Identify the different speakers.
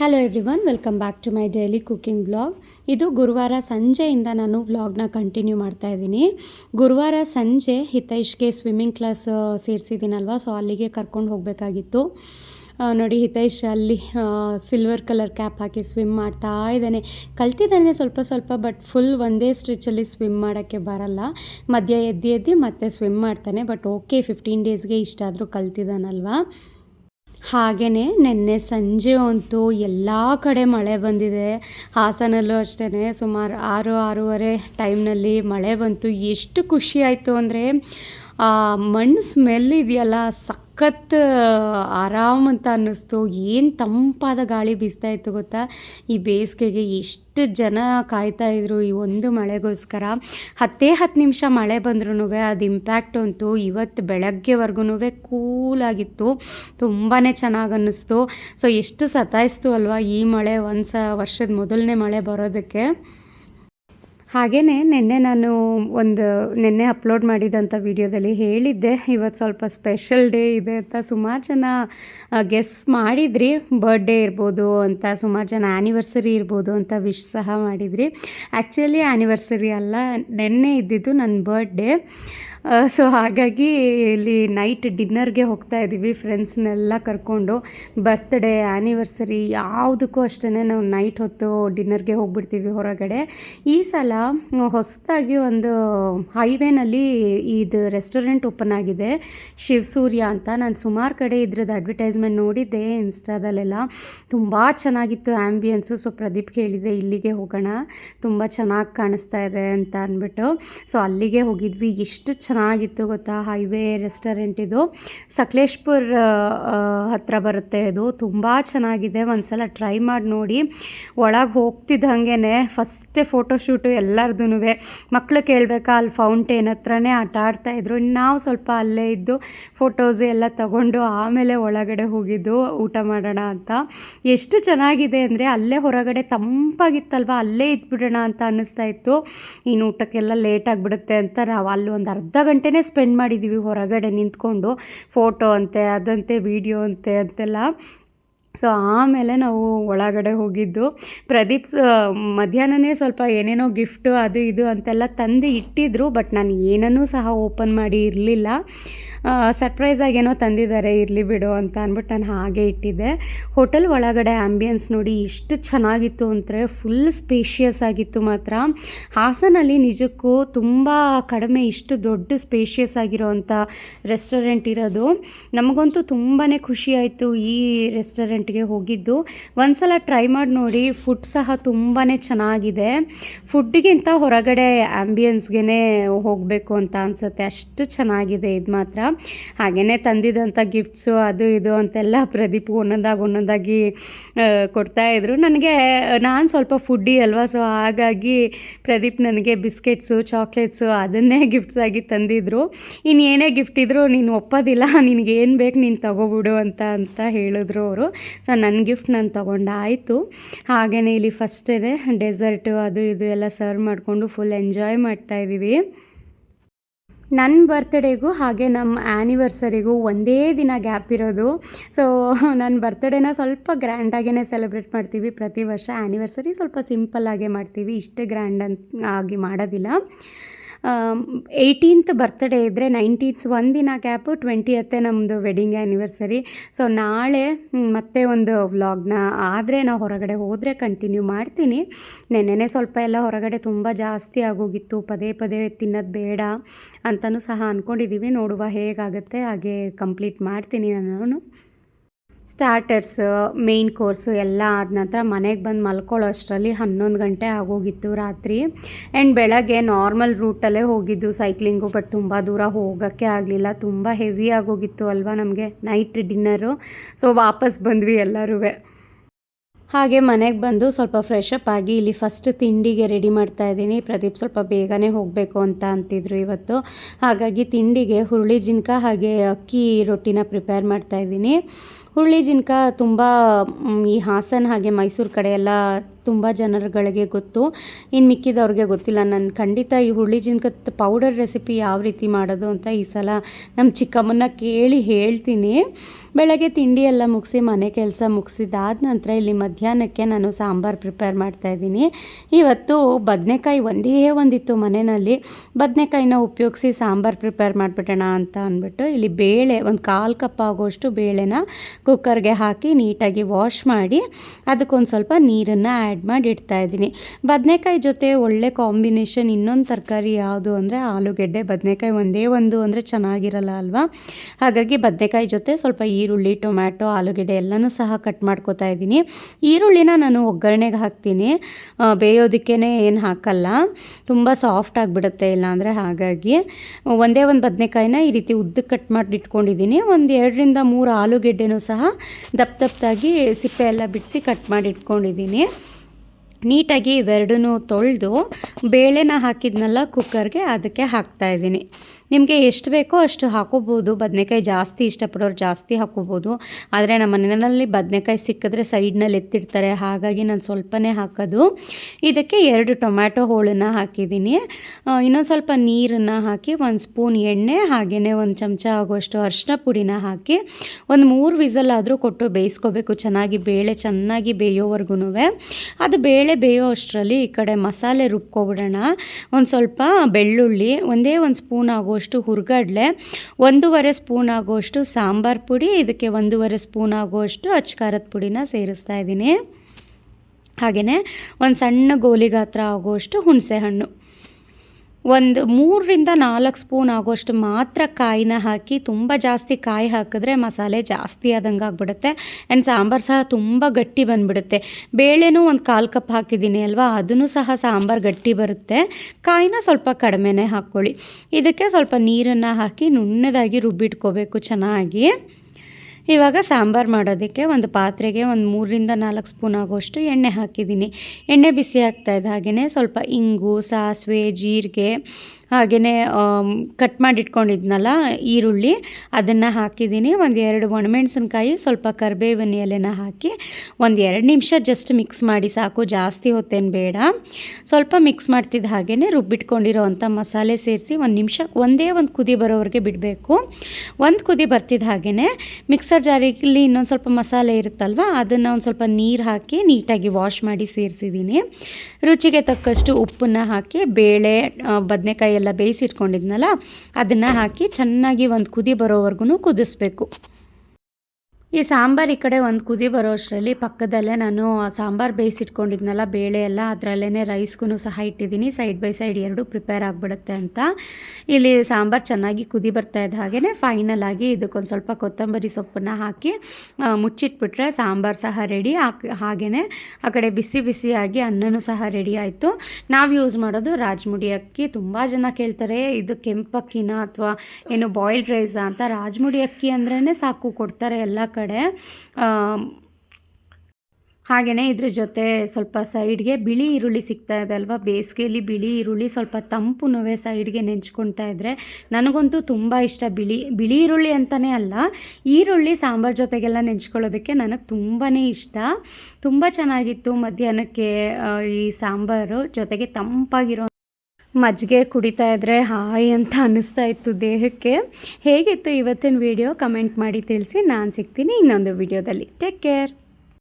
Speaker 1: Hello everyone welcome back to my daily cooking blog ಇದು ಗುರುವಾರ ಸಂಜೆಯಿಂದ ನಾನು ವ್ಲಾಗ್ನ ಕಂಟಿನ್ಯೂ ಮಾಡ್ತಾ ಇದ್ದೀನಿ. ಗುರುವಾರ ಸಂಜೆ ಹಿತೈಷ್ಗೆ ಸ್ವಿಮ್ಮಿಂಗ್ ಕ್ಲಾಸ್ ಸೇರಿಸಿದ್ದೀನಲ್ವ? ಸೊ ಅಲ್ಲಿಗೆ ಕರ್ಕೊಂಡು ಹೋಗಬೇಕಾಗಿತ್ತು. ನೋಡಿ ಹಿತೈಶ್ ಅಲ್ಲಿ ಸಿಲ್ವರ್ ಕಲರ್ ಕ್ಯಾಪ್ ಹಾಕಿ ಸ್ವಿಮ್ ಮಾಡ್ತಾ ಇದ್ದಾನೆ. ಕಲ್ತಿದ್ದಾನೆ ಸ್ವಲ್ಪ ಸ್ವಲ್ಪ ಬಟ್ ಫುಲ್ ಒಂದೇ ಸ್ಟ್ರಿಚಲ್ಲಿ ಸ್ವಿಮ್ ಮಾಡೋಕ್ಕೆ ಬರಲ್ಲ. ಮಧ್ಯ ಎದ್ದು ಎದ್ದು ಮತ್ತೆ ಸ್ವಿಮ್ ಮಾಡ್ತಾನೆ ಬಟ್ ಓಕೆ ಫಿಫ್ಟೀನ್ ಡೇಸ್ಗೆ ಇಷ್ಟಾದರೂ ಕಲ್ತಿದ್ದಾನಲ್ವಾ? ಹಾಗೆಯೇ ನಿನ್ನೆ ಸಂಜೆ ಅಂತೂ ಎಲ್ಲ ಕಡೆ ಮಳೆ ಬಂದಿದೆ. ಹಾಸನಲ್ಲೂ ಅಷ್ಟೇ ಸುಮಾರು ಆರು, ಆರೂವರೆ ಟೈಮ್ನಲ್ಲಿ ಮಳೆ ಬಂತು. ಎಷ್ಟು ಖುಷಿ ಆಯಿತು ಅಂದರೆ ಮಣ್ಣು ಸ್ಮೆಲ್ ಇದೆಯಲ್ಲ ಸಖತ್ ಆರಾಮ್ ಅಂತ ಅನ್ನಿಸ್ತು. ಏನು ತಂಪಾದ ಗಾಳಿ ಬೀಸ್ತಾ ಇತ್ತು ಗೊತ್ತಾ? ಈ ಬೇಸಿಗೆಗೆ ಎಷ್ಟು ಜನ ಕಾಯ್ತಾ ಇದ್ರು ಈ ಒಂದು ಮಳೆಗೋಸ್ಕರ. ಹತ್ತೇ ಹತ್ತು ನಿಮಿಷ ಮಳೆ ಬಂದ್ರೂ ಅದು ಇಂಪ್ಯಾಕ್ಟ್ ಅಂತೂ ಇವತ್ತು ಬೆಳಗ್ಗೆವರೆಗೂ ಕೂಲಾಗಿತ್ತು ತುಂಬಾ ಚೆನ್ನಾಗಿ ಅನ್ನಿಸ್ತು. ಸೊ ಎಷ್ಟು ಸತಾಯಿಸ್ತು ಅಲ್ವಾ ಈ ಮಳೆ ಒಂದು ಸ ವರ್ಷದ ಮೊದಲನೇ ಮಳೆ ಬರೋದಕ್ಕೆ? ಹಾಗೆಯೇ ನಿನ್ನೆ ನಾನು ಒಂದು ನಿನ್ನೆ ಅಪ್ಲೋಡ್ ಮಾಡಿದಂಥ ವಿಡಿಯೋದಲ್ಲಿ ಹೇಳಿದ್ದೆ, ಇವತ್ತು ಸ್ವಲ್ಪ ಸ್ಪೆಷಲ್ ಡೇ ಇದೆ ಅಂತ ಸುಮಾರು ಜನ ಗೆಸ್ ಮಾಡಿದ್ರಿ. ಬರ್ಡೇ ಇರ್ಬೋದು ಅಂತ, ಸುಮಾರು ಜನ ಆ್ಯನಿವರ್ಸರಿ ಇರ್ಬೋದು ಅಂತ ವಿಶ್ ಸಹ ಮಾಡಿದ್ರಿ. ಆ್ಯಕ್ಚುಲಿ ಆ್ಯನಿವರ್ಸರಿ ಅಲ್ಲ, ನಿನ್ನೆ ಇದ್ದಿದ್ದು ನನ್ನ ಬರ್ಡೇ ಸೊ ಹಾಗಾಗಿ ಇಲ್ಲಿ ನೈಟ್ ಡಿನ್ನರ್ಗೆ ಹೋಗ್ತಾ ಇದ್ದೀವಿ ಫ್ರೆಂಡ್ಸ್ನೆಲ್ಲ ಕರ್ಕೊಂಡು. ಬರ್ತ್ಡೇ ಆ್ಯನಿವರ್ಸರಿ ಯಾವುದಕ್ಕೂ ಅಷ್ಟೇ ನಾವು ನೈಟ್ ಹೊತ್ತು ಡಿನ್ನರ್ಗೆ ಹೋಗ್ಬಿಡ್ತೀವಿ ಹೊರಗಡೆ. ಈ ಸಲ ಹೊಸದಾಗಿ ಒಂದು ಹೈವೇನಲ್ಲಿ ಇದು ರೆಸ್ಟೋರೆಂಟ್ ಓಪನ್ ಆಗಿದೆ. ಶಿವಸೂರ್ಯ ಅಂತ. ನಾನು ಸುಮಾರು ಕಡೆ ಇದ್ರದ್ದು ಅಡ್ವರ್ಟೈಸ್ಮೆಂಟ್ ನೋಡಿದ್ದೆ ಇನ್ಸ್ಟಾದಲ್ಲೆಲ್ಲ. ತುಂಬ ಚೆನ್ನಾಗಿತ್ತು ಆ್ಯಂಬಿಯನ್ಸು ಸೊ ಪ್ರದೀಪ್ ಕೇಳಿದೆ, ಇಲ್ಲಿಗೆ ಹೋಗೋಣ. ತುಂಬ ಚೆನ್ನಾಗಿ ಕಾಣಿಸ್ತಾ ಇದೆ ಅಂತ ಅಂದ್ಬಿಟ್ಟು. ಸೊ ಅಲ್ಲಿಗೆ ಹೋಗಿದ್ವಿ. ಎಷ್ಟು ಚೆನ್ನಾಗಿತ್ತು ಗೊತ್ತಾ? ಹೈವೇ, ರೆಸ್ಟೋರೆಂಟ್ ಇದು. ಸಕಲೇಶ್ಪುರ್ ಹತ್ರ ಬರುತ್ತೆ ಇದು. ತುಂಬ ಚೆನ್ನಾಗಿದೆ. ಒಂದು ಸಲ ಟ್ರೈ ಮಾಡಿ ನೋಡಿ. ಒಳಗೆ ಹೋಗ್ತಿದ್ದಂಗೆ ಫಸ್ಟೇ ಫೋಟೋಶೂಟು ಎಲ್ಲರದೂ ಮಕ್ಕಳು ಕೇಳಬೇಕಾ, ಅಲ್ಲಿ ಫೌಂಟೇನ್ ಹತ್ರನೇ ಆಟ ಆಡ್ತಾಯಿದ್ರು ನಾವು ಸ್ವಲ್ಪ ಅಲ್ಲೇ ಇದ್ದು ಫೋಟೋಸ್ ಎಲ್ಲ ತಗೊಂಡು ಆಮೇಲೆ ಒಳಗಡೆ ಹೋಗಿದ್ದು ಊಟ ಮಾಡೋಣ ಅಂತ. ಎಷ್ಟು ಚೆನ್ನಾಗಿದೆ ಅಂದರೆ ಅಲ್ಲೇ ಹೊರಗಡೆ ತಂಪಾಗಿತ್ತಲ್ವ, ಅಲ್ಲೇ ಇದ್ಬಿಡೋಣ ಅಂತ ಅನ್ನಿಸ್ತಾ ಇತ್ತು. ಇನ್ನು ಊಟಕ್ಕೆಲ್ಲ ಲೇಟ್ ಆಗಿಬಿಡುತ್ತೆ ಅಂತ ನಾವು ಅಲ್ಲಿ ಒಂದು ಅರ್ಧ ಗಂಟೆನೇ ಸ್ಪೆಂಡ್ ಮಾಡಿದ್ದೀವಿ ಹೊರಗಡೆ ನಿಂತ್ಕೊಂಡು. ಫೋಟೋ ಅಂತೆ, ಅದಂತೆ ವೀಡಿಯೋ ಅಂತೆ ಅಂತೆಲ್ಲ. ಸೊ ಆಮೇಲೆ ನಾವು ಒಳಗಡೆ ಹೋಗಿದ್ದು. ಪ್ರದೀಪ್ ಮಧ್ಯಾಹ್ನನೇ ಸ್ವಲ್ಪ ಏನೇನೋ ಗಿಫ್ಟು ಅದು ಇದು ಅಂತೆಲ್ಲ ತಂದು ಇಟ್ಟಿದ್ರು, ಬಟ್ ನಾನು ಏನನ್ನೂ ಸಹ ಓಪನ್ ಮಾಡಿ ಇರಲಿಲ್ಲ. ಸರ್ಪ್ರೈಸಾಗಿ ಏನೋ ತಂದಿದ್ದಾರೆ, ಇರಲಿ ಬಿಡು ಅಂತ ಅಂದ್ಬಿಟ್ಟು ನಾನು ಹಾಗೆ ಇಟ್ಟಿದ್ದೆ. ಹೋಟೆಲ್ ಒಳಗಡೆ ಆ್ಯಂಬಿಯನ್ಸ್ ನೋಡಿ ಇಷ್ಟು ಚೆನ್ನಾಗಿತ್ತು ಅಂದರೆ ಫುಲ್ ಸ್ಪೇಷಿಯಸ್ ಆಗಿತ್ತು ಮಾತ್ರ. ಹಾಸನಲ್ಲಿ ನಿಜಕ್ಕೂ ತುಂಬ ಕಡಿಮೆ ಇಷ್ಟು ದೊಡ್ಡ ಸ್ಪೇಷಿಯಸ್ ಆಗಿರೋವಂಥ ರೆಸ್ಟೋರೆಂಟ್ ಇರೋದು. ನಮಗಂತೂ ತುಂಬಾ ಖುಷಿ ಆಯಿತು ಈ ರೆಸ್ಟೋರೆಂಟ್ಗೆ ಹೋಗಿದ್ದು. ಒಂದ್ಸಲ ಟ್ರೈ ಮಾಡಿ ನೋಡಿ ಫುಡ್ ಸಹ ತುಂಬಾ ಚೆನ್ನಾಗಿದೆ. ಫುಡ್ಗಿಂತ ಹೊರಗಡೆ ಆ್ಯಂಬಿಯನ್ಸ್ಗೆ ಹೋಗಬೇಕು ಅಂತ ಅನಿಸುತ್ತೆ. ಅಷ್ಟು ಚೆನ್ನಾಗಿದೆ ಇದು ಮಾತ್ರ. ಹಾಗೆಯೇ ತಂದಿದ್ದಂಥ ಗಿಫ್ಟ್ಸು ಅದು ಇದು ಅಂತೆಲ್ಲ ಪ್ರದೀಪ್ ಒಂದೊಂದಾಗಿ ಒಂದೊಂದಾಗಿ ಕೊಡ್ತಾಯಿದ್ರು ನನಗೆ, ನಾನು ಸ್ವಲ್ಪ ಫುಡ್ಡಿ ಅಲ್ವಾ ಸೊ ಹಾಗಾಗಿ ಪ್ರದೀಪ್ ನನಗೆ ಬಿಸ್ಕೆಟ್ಸು ಚಾಕ್ಲೇಟ್ಸು ಅದನ್ನೇ ಗಿಫ್ಟ್ಸಾಗಿ ತಂದಿದ್ರು. ಇನ್ನು ಏನೇ ಗಿಫ್ಟ್ ಇದ್ದರೂ ನೀನು ಒಪ್ಪೋದಿಲ್ಲ, ನಿನಗೆ ಏನು ಬೇಕು ನೀನು ತಗೋಬಿಡು ಅಂತ ಅಂತ ಹೇಳಿದ್ರು ಅವರು. ಸೊ ನನ್ನ ಗಿಫ್ಟ್ ನಾನು ತೊಗೊಂಡಾಯಿತು ಹಾಗೆಯೇ ಇಲ್ಲಿ ಫಸ್ಟೇ ಡೆಸರ್ಟು ಅದು ಇದು ಎಲ್ಲ ಸರ್ವ್ ಮಾಡಿಕೊಂಡು ಫುಲ್ ಎಂಜಾಯ್ ಮಾಡ್ತಾಯಿದ್ದೀವಿ ನನ್ನ ಬರ್ತ್ಡೇಗೂ ಹಾಗೆ ನಮ್ಮ ಆ್ಯನಿವರ್ಸರಿಗೂ ಒಂದೇ ದಿನ ಗ್ಯಾಪ್ ಇರೋದು. ಸೊ ನನ್ನ ಬರ್ತ್ಡೇನ ಸ್ವಲ್ಪ ಗ್ರ್ಯಾಂಡಾಗೇ ಸೆಲೆಬ್ರೇಟ್ ಮಾಡ್ತೀವಿ. ಪ್ರತಿ ವರ್ಷ ಆ್ಯನಿವರ್ಸರಿ ಸ್ವಲ್ಪ ಸಿಂಪಲ್ಲಾಗೆ ಮಾಡ್ತೀವಿ. ಇಷ್ಟು ಗ್ರ್ಯಾಂಡ್ ಅಂತ ಆಗಿ ಮಾಡೋದಿಲ್ಲ. ಏಯ್ಟೀನ್ತ್ ಬರ್ತ್ಡೇ ಇದ್ದರೆ ನೈನ್ಟೀನ್ತ್ ಒಂದಿನ ಗ್ಯಾಪು ಟ್ವೆಂಟಿಯತ್ತೆ ನಮ್ಮದು ವೆಡ್ಡಿಂಗ್ ಆ್ಯನಿವರ್ಸರಿ ಸೊ ನಾಳೆ ಮತ್ತೆ ಒಂದು ವ್ಲಾಗ್ನ ಆದರೆ ನಾವು ಹೊರಗಡೆ ಹೋದರೆ ಕಂಟಿನ್ಯೂ ಮಾಡ್ತೀನಿ. ನೆನ್ನೆನೇ ಸ್ವಲ್ಪ ಎಲ್ಲ ಹೊರಗಡೆ ತುಂಬ ಜಾಸ್ತಿ ಆಗೋಗಿತ್ತು. ಪದೇ ಪದೇ ತಿನ್ನೋದು ಬೇಡ ಅಂತಲೂ ಸಹ ಅಂದ್ಕೊಂಡಿದ್ದೀವಿ ನೋಡುವ ಹೇಗಾಗುತ್ತೆ. ಹಾಗೆ ಕಂಪ್ಲೀಟ್ ಮಾಡ್ತೀನಿ ನಾನು. ಸ್ಟಾರ್ಟರ್ಸ್ ಮೇಯ್ನ್ ಕೋರ್ಸು ಎಲ್ಲ ಆದ ನಂತರ ಮನೆಗೆ ಬಂದು ಮಲ್ಕೊಳ್ಳೋ ಅಷ್ಟರಲ್ಲಿ ಹನ್ನೊಂದು ಗಂಟೆ ಆಗೋಗಿತ್ತು ರಾತ್ರಿ. ಆ್ಯಂಡ್ ಬೆಳಗ್ಗೆ ನಾರ್ಮಲ್ ರೂಟಲ್ಲೇ ಹೋಗಿದ್ದು ಸೈಕ್ಲಿಂಗು ಬಟ್ ತುಂಬ ದೂರ ಹೋಗೋಕ್ಕೆ ಆಗಲಿಲ್ಲ. ತುಂಬ ಹೆವಿ ಆಗೋಗಿತ್ತು ಅಲ್ವಾ ನಮಗೆ ನೈಟ್ ಡಿನ್ನರು ಸೊ ವಾಪಸ್ ಬಂದ್ವಿ ಎಲ್ಲರೂ ಹಾಗೆ ಮನೆಗೆ ಬಂದು ಸ್ವಲ್ಪ ಫ್ರೆಶ್ ಅಪ್ ಆಗಿ ಇಲ್ಲಿ ಫಸ್ಟ್ ತಿಂಡಿಗೆ ರೆಡಿ ಮಾಡ್ತಾ ಇದ್ದೀನಿ. ಪ್ರದೀಪ್ ಸ್ವಲ್ಪ ಬೇಗನೆ ಹೋಗಬೇಕು ಅಂತ ಅಂತಿದ್ರು ಇವತ್ತು. ಹಾಗಾಗಿ ತಿಂಡಿಗೆ ಹುರುಳಿ ಜಿನ್ಕ ಹಾಗೆ ಅಕ್ಕಿ ರೊಟ್ಟಿನ ಪ್ರಿಪೇರ್ ಮಾಡ್ತಾ ಇದ್ದೀನಿ. ಹುರುಳಿ ಜಿನ್ಕ ತುಂಬ ಈ ಹಾಸನ ಹಾಗೆ ಮೈಸೂರು ಕಡೆ ಎಲ್ಲ ತುಂಬ ಜನರುಗಳಿಗೆ ಗೊತ್ತು. ಇನ್ನು ಮಿಕ್ಕಿದವ್ರಿಗೆ ಗೊತ್ತಿಲ್ಲ. ನಾನು ಖಂಡಿತ ಈ ಹುಳಿ ಜಿನ್ಕದ ಪೌಡರ್ ರೆಸಿಪಿ ಯಾವ ರೀತಿ ಮಾಡೋದು ಅಂತ ಈ ಸಲ ನಮ್ಮ ಚಿಕ್ಕಮ್ಮನ ಕೇಳಿ ಹೇಳ್ತೀನಿ. ಬೆಳಗ್ಗೆ ತಿಂಡಿ ಎಲ್ಲ ಮುಗಿಸಿ, ಮನೆ ಕೆಲಸ ಮುಗಿಸಿದಾದ ನಂತರ ಇಲ್ಲಿ ಮಧ್ಯಾಹ್ನಕ್ಕೆ ನಾನು ಸಾಂಬಾರು ಪ್ರಿಪೇರ್ ಮಾಡ್ತಾಯಿದ್ದೀನಿ ಇವತ್ತು ಬದನೆಕಾಯಿ ಒಂದೇ ಒಂದಿತ್ತು ಮನೆಯಲ್ಲಿ ಬದನೆಕಾಯಿನ ಉಪಯೋಗಿಸಿ ಸಾಂಬಾರು ಪ್ರಿಪೇರ್ ಮಾಡಿಬಿಡೋಣ ಅಂತ ಅಂದ್ಬಿಟ್ಟು ಇಲ್ಲಿ ಬೇಳೆ, ಒಂದು ಕಾಲು ಕಪ್ ಆಗೋಷ್ಟು ಬೇಳೆನ ಕುಕ್ಕರ್ಗೆ ಹಾಕಿ ನೀಟಾಗಿ ವಾಶ್ ಮಾಡಿ ಅದಕ್ಕೊಂದು ಸ್ವಲ್ಪ ನೀರನ್ನು ಆ್ಯಡ್ ಮಾಡಿ ಇಡ್ತಾಯಿದ್ದೀನಿ ಬದನೆಕಾಯಿ ಜೊತೆ ಒಳ್ಳೆ ಕಾಂಬಿನೇಷನ್ ಇನ್ನೊಂದು ತರಕಾರಿ ಯಾವುದು ಅಂದರೆ ಆಲೂಗೆಡ್ಡೆ. ಬದನೆಕಾಯಿ ಒಂದೇ ಒಂದು ಅಂದರೆ ಚೆನ್ನಾಗಿರಲ್ಲ ಅಲ್ವಾ? ಹಾಗಾಗಿ ಬದನೆಕಾಯಿ ಜೊತೆ ಸ್ವಲ್ಪ ಈರುಳ್ಳಿ, ಟೊಮ್ಯಾಟೊ, ಆಲೂಗೆಡ್ಡೆ ಎಲ್ಲನೂ ಸಹ ಕಟ್ ಮಾಡ್ಕೊತಾ ಇದ್ದೀನಿ. ಈರುಳ್ಳಿನ ನಾನು ಒಗ್ಗರಣೆಗೆ ಹಾಕ್ತೀನಿ. ಬೇಯೋದಕ್ಕೇ ಏನು ಹಾಕಲ್ಲ. ತುಂಬ ಸಾಫ್ಟ್ ಆಗಿಬಿಡುತ್ತೆ ಇಲ್ಲಾಂದರೆ ಹಾಗಾಗಿ. ಒಂದೇ ಒಂದು ಬದನೆಕಾಯಿನ ಈ ರೀತಿ ಉದ್ದಕ್ಕೆ ಕಟ್ ಮಾಡಿ ಇಟ್ಕೊಂಡಿದ್ದೀನಿ. ಒಂದು ಎರಡರಿಂದ ಮೂರು ಆಲೂಗೆಡ್ಡೆನೂ ಸಹ ದಪ್ಪ ದಪ್ಪದಾಗಿ ಸಿಪ್ಪೆ ಎಲ್ಲ ಬಿಡಿಸಿ ಕಟ್ ಮಾಡಿ ಇಟ್ಕೊಂಡಿದ್ದೀನಿ. ನೀಟಾಗಿ ಇವೆರಡೂ ತೊಳೆದು ಬೇಳೆನ ಹಾಕಿದ್ನಲ್ಲ ಕುಕ್ಕರ್ಗೆ ಅದಕ್ಕೆ ಹಾಕ್ತಾಯಿದ್ದೀನಿ ನಿಮಗೆ ಎಷ್ಟು ಬೇಕೋ ಅಷ್ಟು ಹಾಕೋಬೋದು. ಬದನೆಕಾಯಿ ಜಾಸ್ತಿ ಇಷ್ಟಪಡೋರು ಜಾಸ್ತಿ ಹಾಕೋಬೋದು. ಆದರೆ ನಮ್ಮ ಮನೆಯಲ್ಲಿ ಬದನೆಕಾಯಿ ಸಿಕ್ಕಿದ್ರೆ ಸೈಡ್ನಲ್ಲಿ ಎತ್ತಿರ್ತಾರೆ. ಹಾಗಾಗಿ ನಾನು ಸ್ವಲ್ಪನೇ ಹಾಕೋದು. ಇದಕ್ಕೆ ಎರಡು ಟೊಮ್ಯಾಟೊ ಹೋಳನ್ನು ಹಾಕಿದ್ದೀನಿ. ಇನ್ನೊಂದು ಸ್ವಲ್ಪ ನೀರನ್ನು ಹಾಕಿ ಒಂದು ಸ್ಪೂನ್ ಎಣ್ಣೆ ಹಾಗೆಯೇ ಒಂದು ಚಮಚ ಆಗುವಷ್ಟು ಅರಿಶಿನ ಪುಡಿನ ಹಾಕಿ ಒಂದು ಮೂರು ವಿಸಲ್ ಆದರೂ ಕೊಟ್ಟು ಬೇಯಿಸ್ಕೋಬೇಕು. ಚೆನ್ನಾಗಿ ಬೇಳೆ ಚೆನ್ನಾಗಿ ಬೇಯೋವರೆಗೂ ಅದು ಬೇಳೆ ಬೇಯೋ ಅಷ್ಟರಲ್ಲಿ ಈ ಕಡೆ ಮಸಾಲೆ ರುಬ್ಕೊಬಿಡೋಣ. ಒಂದು ಸ್ವಲ್ಪ ಬೆಳ್ಳುಳ್ಳಿ, ಒಂದೇ ಒಂದು ಸ್ಪೂನ್ ಆಗೋ ಆಗುವಷ್ಟು ಹುರ್ಗಡ್ಲೆ, ಒಂದೂವರೆ ಸ್ಪೂನ್ ಆಗೋಷ್ಟು ಸಾಂಬಾರು ಪುಡಿ, ಇದಕ್ಕೆ ಒಂದೂವರೆ ಸ್ಪೂನ್ ಆಗೋಷ್ಟು ಅಚ್ಕಾರದ ಪುಡಿನ ಸೇರಿಸ್ತಾ ಇದ್ದೀನಿ. ಹಾಗೆಯೇ ಒಂದು ಸಣ್ಣ ಗೋಲಿ ಗಾತ್ರ ಆಗೋಷ್ಟು ಹುಣಸೆ ಹಣ್ಣು ಒಂದು ಮೂರರಿಂದ ನಾಲ್ಕು ಸ್ಪೂನ್ ಆಗೋಷ್ಟು ಮಾತ್ರ ಕಾಯಿನ ಹಾಕಿ ತುಂಬ ಜಾಸ್ತಿ ಕಾಯಿ ಹಾಕಿದ್ರೆ ಮಸಾಲೆ ಜಾಸ್ತಿ ಆದಂಗೆ ಆಗ್ಬಿಡುತ್ತೆ. ಆ್ಯಂಡ್ ಸಾಂಬಾರು ಸಹ ತುಂಬ ಗಟ್ಟಿ ಬಂದುಬಿಡುತ್ತೆ. ಬೇಳೆನೂ ಒಂದು ಕಾಲು ಕಪ್ ಹಾಕಿದ್ದೀನಿ ಅಲ್ವಾ? ಅದನ್ನು ಸಹ ಸಾಂಬಾರು ಗಟ್ಟಿ ಬರುತ್ತೆ. ಕಾಯಿನ ಸ್ವಲ್ಪ ಕಡಿಮೆನೇ ಹಾಕ್ಕೊಳ್ಳಿ. ಇದಕ್ಕೆ ಸ್ವಲ್ಪ ನೀರನ್ನು ಹಾಕಿ ನುಣ್ಣದಾಗಿ ರುಬ್ಬಿಟ್ಕೋಬೇಕು ಚೆನ್ನಾಗಿ. ಇವಾಗ ಸಾಂಬಾರು ಮಾಡೋದಕ್ಕೆ ಒಂದು ಪಾತ್ರೆಗೆ ಒಂದು ಮೂರರಿಂದ ನಾಲ್ಕು ಸ್ಪೂನ್ ಆಗೋಷ್ಟು ಎಣ್ಣೆ ಹಾಕಿದ್ದೀನಿ. ಎಣ್ಣೆ ಬಿಸಿ ಆಗ್ತಾಯಿದ್ದ ಹಾಗೆಯೇ ಸ್ವಲ್ಪ ಇಂಗು, ಸಾಸಿವೆ, ಜೀರಿಗೆ ಹಾಗೆಯೇ ಕಟ್ ಮಾಡಿ ಇಟ್ಕೊಂಡಿದ್ನಲ್ಲ ಈರುಳ್ಳಿ, ಅದನ್ನು ಹಾಕಿದ್ದೀನಿ. ಒಂದು ಎರಡು ಒಣಮೆಣಸಿನ್ಕಾಯಿ, ಸ್ವಲ್ಪ ಕರಿಬೇವಿನ ಎಲೆನ ಹಾಕಿ ಒಂದು ಎರಡು ನಿಮಿಷ ಜಸ್ಟ್ ಮಿಕ್ಸ್ ಮಾಡಿ. ಸಾಕು, ಜಾಸ್ತಿ ಹೊತ್ತೇನು ಬೇಡ. ಸ್ವಲ್ಪ ಮಿಕ್ಸ್ ಮಾಡ್ತಿದ್ದ ಹಾಗೆಯೇ ರುಬ್ಬಿಟ್ಕೊಂಡಿರೋ ಅಂಥ ಮಸಾಲೆ ಸೇರಿಸಿ ಒಂದು ನಿಮಿಷ, ಒಂದೇ ಒಂದು ಕುದಿ ಬರೋವರೆಗೆ ಬಿಡಬೇಕು. ಒಂದು ಕುದಿ ಬರ್ತಿದ್ದ ಹಾಗೆಯೇ ಮಿಕ್ಸರ್ ಜಾರಿಲಿ ಇನ್ನೊಂದು ಸ್ವಲ್ಪ ಮಸಾಲೆ ಇರುತ್ತಲ್ವ, ಅದನ್ನು ಒಂದು ಸ್ವಲ್ಪ ನೀರು ಹಾಕಿ ನೀಟಾಗಿ ವಾಶ್ ಮಾಡಿ ಸೇರಿಸಿದ್ದೀನಿ. ರುಚಿಗೆ ತಕ್ಕಷ್ಟು ಉಪ್ಪನ್ನು ಹಾಕಿ, ಬೇಳೆ ಬದನೆಕಾಯಿ ಎಲ್ಲ ಬೇಯಿಸಿಟ್ಕೊಂಡಿದ್ನಲ್ಲ ಅದನ್ನು ಹಾಕಿ ಚೆನ್ನಾಗಿ ಒಂದು ಕುದಿ ಬರೋವರೆಗೂ ಕುದಿಸ್ಬೇಕು. ಈ ಸಾಂಬಾರು ಈ ಕಡೆ ಒಂದು ಕುದಿ ಬರೋ ಅಷ್ಟರಲ್ಲಿ ಪಕ್ಕದಲ್ಲೇ ನಾನು ಸಾಂಬಾರು ಬೇಯಿಸಿಟ್ಕೊಂಡಿದ್ನಲ್ಲ, ಬೇಳೆ ಎಲ್ಲ ಅದರಲ್ಲೇ ರೈಸ್ಗೂ ಸಹ ಇಟ್ಟಿದ್ದೀನಿ. ಸೈಡ್ ಬೈ ಸೈಡ್ ಎರಡು ಪ್ರಿಪೇರ್ ಆಗಿಬಿಡುತ್ತೆ ಅಂತ. ಇಲ್ಲಿ ಸಾಂಬಾರು ಚೆನ್ನಾಗಿ ಕುದಿ ಬರ್ತಾ ಇದ್ದ ಹಾಗೆಯೇ ಫೈನಲ್ ಆಗಿ ಇದಕ್ಕೊಂದು ಸ್ವಲ್ಪ ಕೊತ್ತಂಬರಿ ಸೊಪ್ಪನ್ನು ಹಾಕಿ ಮುಚ್ಚಿಟ್ಬಿಟ್ರೆ ಸಾಂಬಾರು ಸಹ ರೆಡಿ ಹಾಗೆಯೇ ಆ ಕಡೆ ಬಿಸಿ ಬಿಸಿಯಾಗಿ ಅನ್ನನೂ ಸಹ ರೆಡಿ ಆಯಿತು. ನಾವು ಯೂಸ್ ಮಾಡೋದು ರಾಜ್ಮುಡಿ ಅಕ್ಕಿ. ತುಂಬ ಜನ ಕೇಳ್ತಾರೆ, ಇದು ಕೆಂಪಕ್ಕಿನ ಅಥವಾ ಏನು ಬಾಯ್ಲ್ಡ್ ರೈಸಾ ಅಂತ. ರಾಜ್ಮುಡಿ ಅಕ್ಕಿ ಅಂದ್ರೇ ಸಾಕು, ಕೊಡ್ತಾರೆ ಎಲ್ಲ ಕಡೆ ಹಾಗೆಯೇ ಇದ್ರ ಜೊತೆ ಸ್ವಲ್ಪ ಸೈಡ್ಗೆ ಬಿಳಿ ಈರುಳ್ಳಿ ಸಿಗ್ತಾ ಇದೆ ಅಲ್ವಾ? ಬೇಸಿಗೆಯಲ್ಲಿ ಬಿಳಿ ಈರುಳ್ಳಿ ಸ್ವಲ್ಪ ತಂಪುನುವೆ ಸೈಡ್ಗೆ ನೆಂಚ್ಕೊಳ್ತಾ ಇದ್ದರೆ ನನಗಂತೂ ತುಂಬ ಇಷ್ಟ. ಬಿಳಿ ಬಿಳಿ ಈರುಳ್ಳಿ ಅಂತಲೇ ಅಲ್ಲ, ಈರುಳ್ಳಿ ಸಾಂಬಾರು ಜೊತೆಗೆಲ್ಲ ನೆಂಚ್ಕೊಳ್ಳೋದಕ್ಕೆ ನನಗೆ ತುಂಬಾ ಇಷ್ಟ. ತುಂಬ ಚೆನ್ನಾಗಿತ್ತು ಮಧ್ಯಾಹ್ನಕ್ಕೆ ಈ ಸಾಂಬಾರು ಜೊತೆಗೆ ತಂಪಾಗಿರೋ ಮಜ್ಜಿಗೆ ಕುಡಿತಾ ಇದ್ದರೆ ಹಾಯ್ ಅಂತ ಅನ್ನಿಸ್ತಾ ಇತ್ತು ದೇಹಕ್ಕೆ. ಹೇಗಿತ್ತು ಇವತ್ತಿನ ವಿಡಿಯೋ ಕಮೆಂಟ್ ಮಾಡಿ ತಿಳಿಸಿ. ನಾನು ಸಿಗ್ತೀನಿ ಇನ್ನೊಂದು ವಿಡಿಯೋದಲ್ಲಿ ಟೇಕ್ ಕೇರ್